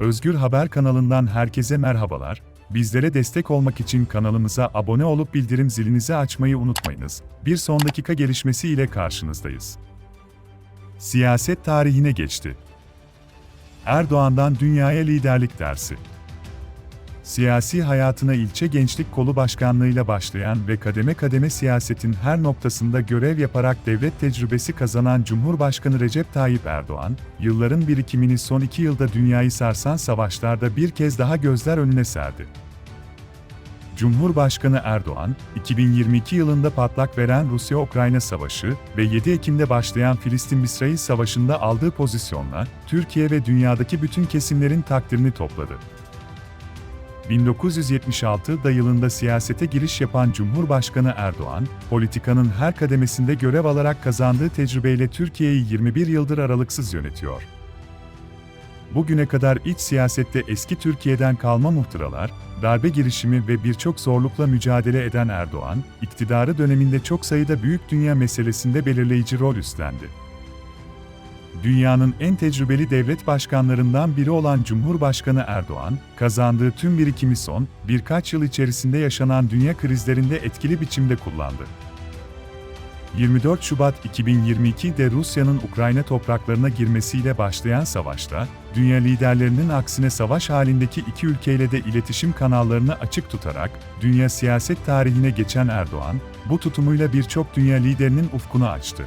Özgür Haber kanalından herkese merhabalar. Bizlere destek olmak için kanalımıza abone olup bildirim zilinizi açmayı unutmayınız. Bir son dakika gelişmesi ile karşınızdayız. Siyaset tarihine geçti. Erdoğan'dan dünyaya liderlik dersi. Siyasi hayatına ilçe gençlik kolu başkanlığıyla başlayan ve kademe kademe siyasetin her noktasında görev yaparak devlet tecrübesi kazanan Cumhurbaşkanı Recep Tayyip Erdoğan, yılların birikimini son iki yılda dünyayı sarsan savaşlarda bir kez daha gözler önüne serdi. Cumhurbaşkanı Erdoğan, 2022 yılında patlak veren Rusya-Ukrayna Savaşı ve 7 Ekim'de başlayan Filistin-İsrail Savaşı'nda aldığı pozisyonla, Türkiye ve dünyadaki bütün kesimlerin takdirini topladı. 1976'da yılında siyasete giriş yapan Cumhurbaşkanı Erdoğan, politikanın her kademesinde görev alarak kazandığı tecrübeyle Türkiye'yi 21 yıldır aralıksız yönetiyor. Bugüne kadar iç siyasette eski Türkiye'den kalma muhtıralar, darbe girişimi ve birçok zorlukla mücadele eden Erdoğan, iktidarı döneminde çok sayıda büyük dünya meselesinde belirleyici rol üstlendi dünyanın en tecrübeli devlet başkanlarından biri olan Cumhurbaşkanı Erdoğan, kazandığı tüm birikimi son, birkaç yıl içerisinde yaşanan dünya krizlerinde etkili biçimde kullandı. 24 Şubat 2022'de Rusya'nın Ukrayna topraklarına girmesiyle başlayan savaşta, dünya liderlerinin aksine savaş halindeki iki ülkeyle de iletişim kanallarını açık tutarak, dünya siyaset tarihine geçen Erdoğan, bu tutumuyla birçok dünya liderinin ufkunu açtı.